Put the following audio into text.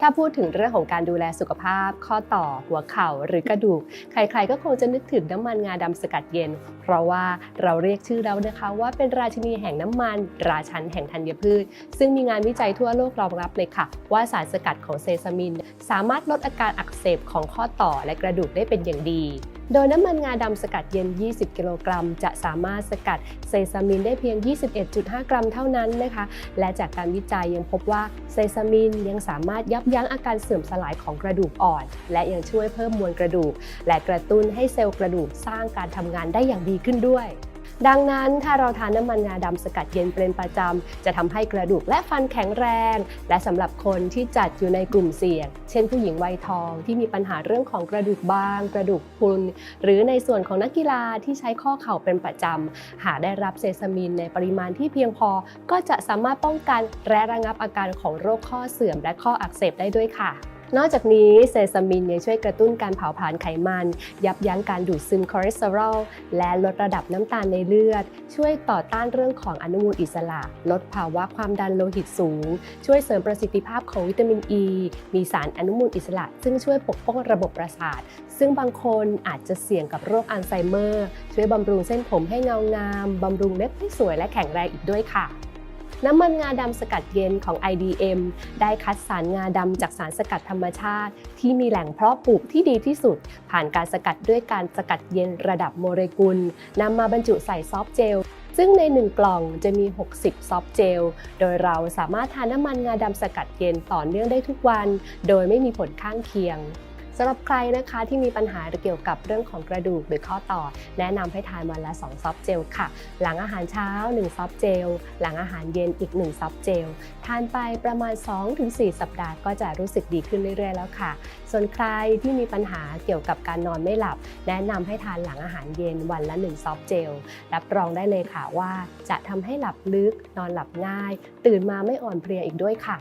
ถ้าพูดถึงเรื่องของการดูแลสุขภาพ ข้อต่อหัวเข่าหรือกระดูก ใครๆก็คงจะนึกถึงน้ำมันงาดำสกัดเย็น เพราะว่าเราเรียกชื่อเรานะคะว่าเป็นราชินีแห่งน้ำมัน ราชันแห่งธัญพืช ซึ่งมีงานวิจัยทั่วโลกรองรับเลยค่ะ ว่าสารสกัดของเซซามิน สามารถลดอาการอักเสบของข้อต่อและกระดูกได้เป็นอย่างดี โดยน้ำมันงาดำสกัดเย็น 20 กิโลกรัม จะสามารถสกัดเซซามินได้เพียง 21.5 กรัมเท่านั้นนะคะ และจากการวิจัยยังพบว่าเซซามินยังสามารถยับยั้งอาการเสื่อมสลายของกระดูกอ่อน และยังช่วยเพิ่มมวลกระดูก และกระตุ้นให้เซลล์กระดูกสร้างการทำงานได้อย่างดีขึ้นด้วย ดังนั้นถ้าเราทานน้ำมันงาดำสกัดเย็นเป็นประจำ จะทำให้กระดูกและฟันแข็งแรง และสำหรับคนที่จัดอยู่ในกลุ่มเสี่ยง เช่นผู้หญิงวัยทองที่มีปัญหาเรื่องของกระดูกบาง กระดูกพรุน หรือในส่วนของนักกีฬาที่ใช้ข้อเข่าเป็นประจำ หากได้รับเซซามินในปริมาณที่เพียงพอ ก็จะสามารถป้องกันและระงับอาการของโรคข้อเสื่อมและข้ออักเสบได้ด้วยค่ะ นอกจากนี้เซซามินยังช่วยกระตุ้นการเผาผลาญไขมัน ยับยั้งการดูดซึมคอเลสเตอรอลและลดระดับน้ำตาลในเลือด ช่วยต่อต้านเรื่องของอนุมูลอิสระ ลดภาวะความดันโลหิตสูง ช่วยเสริมประสิทธิภาพของวิตามินอ e, ีมีสารอนุมูลอิสระ ซึ่งช่วยปกป้องระบบประสาท ซึ่งบางคนอาจจะเสี่ยงกับโรคอัลไซเมอร์ ช่วยบำรุงเส้นผมให้เงางามบำรุงเล็บให้สวยและแข็งแรงอีกด้วยค่ะ น้ำมันงาดำสกัดเย็นของ IDM ได้คัดสารงาดำจากสารสกัดธรรมชาติ ที่มีแหล่งเพาะปลูกที่ดีที่สุด ผ่านการสกัดด้วยการสกัดเย็นระดับโมเลกุลนำมาบรรจุใส่ซอฟต์เจลซึ่งใน 1 กล่องจะมี 60 ซอฟต์เจล โดยเราสามารถทานน้ำมันงาดำสกัดเย็นต่อเนื่องได้ทุกวัน โดยไม่มีผลข้างเคียง สำหรับใครนะคะที่มีปัญหาเกี่ยวกับเรื่องของกระดูกหรือข้อต่อ แนะนำให้ทานวันละ 2 ซอฟต์เจลค่ะ หลังอาหารเช้า 1 ซอฟต์เจล หลังอาหารเย็นอีก 1 ซอฟต์เจล ทานไปประมาณ 2-4 สัปดาห์ก็จะรู้สึกดีขึ้นเรื่อยๆ แล้วค่ะ ส่วนใครที่มีปัญหาเกี่ยวกับการนอนไม่หลับ แนะนำให้ทานหลังอาหารเย็นวันละ 1 ซอฟต์เจล รับรองได้เลยค่ะว่า จะทำให้หลับลึก นอนหลับง่าย ตื่นมาไม่อ่อนเพลียอีกด้วยค่ะ